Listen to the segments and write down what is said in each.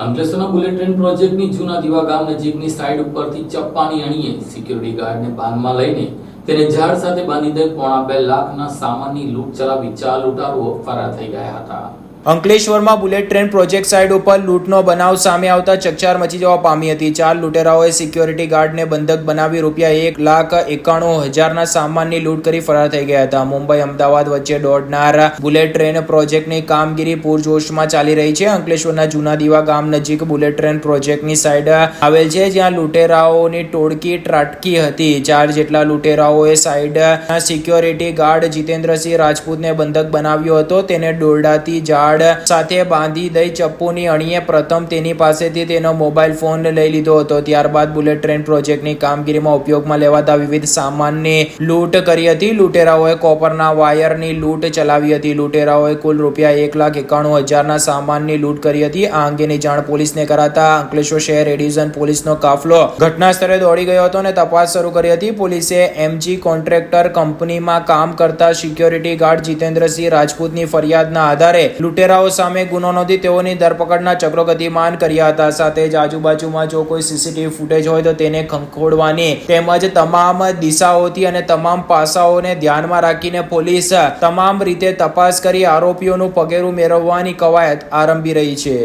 અંકલેશ્વરના bullet train પ્રોજેક્ટની જૂના દીવા ગામ નજીકની સાઈડ ઉપરથી ચપ્પાની અણીએ સિક્યુરિટી ગાર્ડને બાનમાં લઈને તેને ઝાડ સાથે બાંધી દઈ પોણા બે લાખના સામાનની લૂંટ ચલાવી ચાર લૂંટારુઓ ફરાર થઈ ગયા હતા. અંકલેશ્વરમાં બુલેટ ટ્રેન પ્રોજેક્ટ સાઇડ ઉપર લૂંટનો બનાવ સામે આવતા ચકચાર મચી જવા પામી હતી. ચાર લૂંટેરાઓએ સિક્યોરિટી ગાર્ડને બંધક બનાવી રૂપિયા એક લાખ એકાણું હજારના સામાનની લૂંટ કરી ફરાર થઈ ગયા હતા. મુંબઈ, અમદાવાદ વચ્ચે દોડનાર બુલેટ ટ્રેન પ્રોજેક્ટની કામગીરી પૂરજોશમાં ચાલી રહી છે. અંકલેશ્વરના જૂના દીવા ગામ નજીક બુલેટ ટ્રેન પ્રોજેક્ટની સાઇડ આવેલ છે, જ્યાં લૂંટેરાઓની ટોળકી ત્રાટકી હતી. ચાર જેટલા લૂંટેરાઓએ સાઇડ સિક્યોરિટી ગાર્ડ જીતેન્દ્રસિંહ રાજપૂતને બંધક બનાવ્યો હતો. તેને દોરડાથી ઝાડ સાથે બાંધી દઈ ચપ્પુની અણીએ પ્રથમ તેની પાસેથી તેનો મોબાઈલ ફોન લઈ લીધો હતો. ત્યારબાદ બુલેટ ટ્રેન પ્રોજેક્ટની કામગીરીમાં ઉપયોગમાં લેવાતા વિવિધ સામાનની લૂંટ કરી હતી. લૂંટેરાઓએ કોપરના વાયરની લૂંટ ચલાવી હતી. લૂંટેરાઓએ કુલ રૂપિયા એક લાખ એકાણું હજારના સામાનની લૂંટ કરી હતી. આ અંગેની જાણ પોલીસને કરાતા અંકલેશ્વર શહેર એડિઝન પોલીસનો કાફલો ઘટના સ્થળે દોડી ગયો હતો અને તપાસ શરૂ કરી હતી. પોલીસે એમજી કોન્ટ્રાક્ટર કંપનીમાં કામ કરતા સિક્યોરિટી ગાર્ડ જીતેન્દ્રસિંહ રાજપૂતની ફરિયાદના આધારે લૂંટેરાઓ સામે ગુનો નોંધી તેઓની ધરપકડના ચક્રો ગતિમાન કર્યા હતા સાથે જ આજુબાજુમાં જો કોઈ સીસીટીવી ફૂટેજ હોય તો તેને ખંખોડવાની તેમજ તમામ દિશાઓથી અને તમામ પાસાઓને ધ્યાનમાં રાખીને પોલીસ તમામ રીતે તપાસ કરી આરોપીઓનું પગેરું મેળવવાની કવાયત આરંભી રહી છે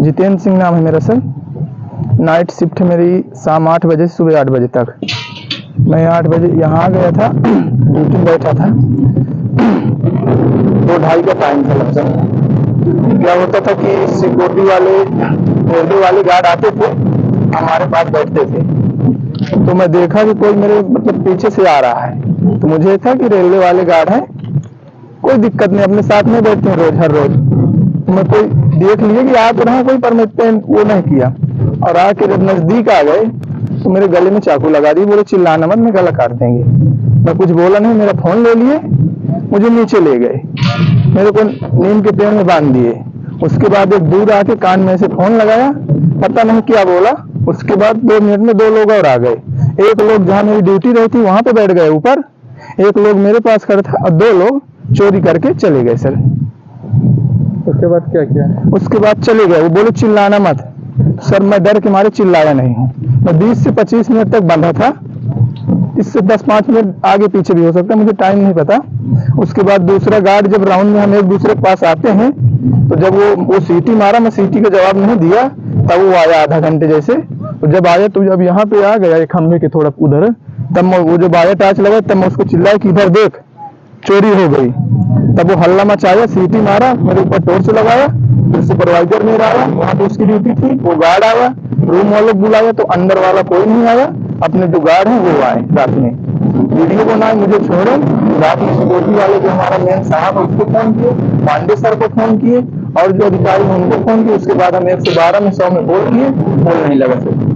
जितेंद्र सिंह नाम है मेरा सर नाइट शिफ्ट है मेरी शाम आठ बजे से सुबह आठ बजे तक मैं आठ बजे यहाँ आ गया था ड्यूटी में बैठा था ढाई का टाइम था लगभग क्या होता था कि सिक्योरिटी वाले, रेलवे वाले गार्ड आते थे, हमारे पास बैठते थे। तो मैं देखा कि कोई मेरे मतलब पीछे से आ रहा है। तो मुझे था कि रेलवे वाले गार्ड हैं, कोई दिक्कत नहीं, अपने साथ में बैठते हैं रोज, हर रोज। तो मैं कोई देख लिए कि आ तो रहा, कोई पर मैं वो नहीं किया। और आके जब नज़दीक आ गए तो मेरे गले में चाकू लगा दी, बोले, चिल्लाना मत, मैं गला काट देंगे। मैं कुछ बोला नहीं, मेरा फ़ोन ले लिए। मुझे नीचे ले गए। मेरे को नीम के पेड़ में बाँध दिए। उसके बाद एक दूर आके कान में से फ़ोन लगाया। पता नहीं क्या बोला। उसके बाद दो मिनट में दो लोग और आ गए। एक लोग जहाँ मेरी ड्यूटी रहती वहाँ पे बैठ गए ऊपर। एक लोग मेरे पास खड़ा था और दो लोग चोरी करके चले गए सर। उसके बाद क्या किया? उसके बाद चले गए। वो बोले चिल्लाना मत। सर मैं डर के मारे चिल्लाया नहीं हूँ। मैं 20 से 25 मिनट तक बंधा था। इससे 10-5 मिनट आगे पीछे भी हो सकता है, मुझे टाइम नहीं पता। उसके बाद दूसरा गार्ड जब राउंड में हम एक दूसरे के पास आते हैं तो जब वो वो सीटी मारा, मैं सीटी का जवाब नहीं दिया, तब वो आया आधा घंटे जैसे। तो जब आया तो जब यहाँ पे आ गया एक खंभे के थोड़ा उधर, तब वो जो बाया टाच लगा तब मैं उसको चिल्लाया कि इधर देख, चोरी हो गई। तब वो हल्ला मचाया सीटी मारा, मेरे ऊपर टोर्च लगाया, फिर सुपरवाइजर मेरा आया, वहाँ पे उसकी ड्यूटी थी, वो गार्ड आया रूम वाले बुलाया तो अंदर वाला कोई नहीं आया। अपने जो गार्ड है, वो आए रात में। वीडियो को ना मुझे छोड़ो। रात में सिक्योरिटी वाले जो हमारा मेन साहब है उसको फ़ोन किए, पांडे सर को फ़ोन किए, और जो अधिकारी उनको फ़ोन किए, उसके बाद हम एक सौ बारह में सौ में बोल किए बोल नहीं लगा सर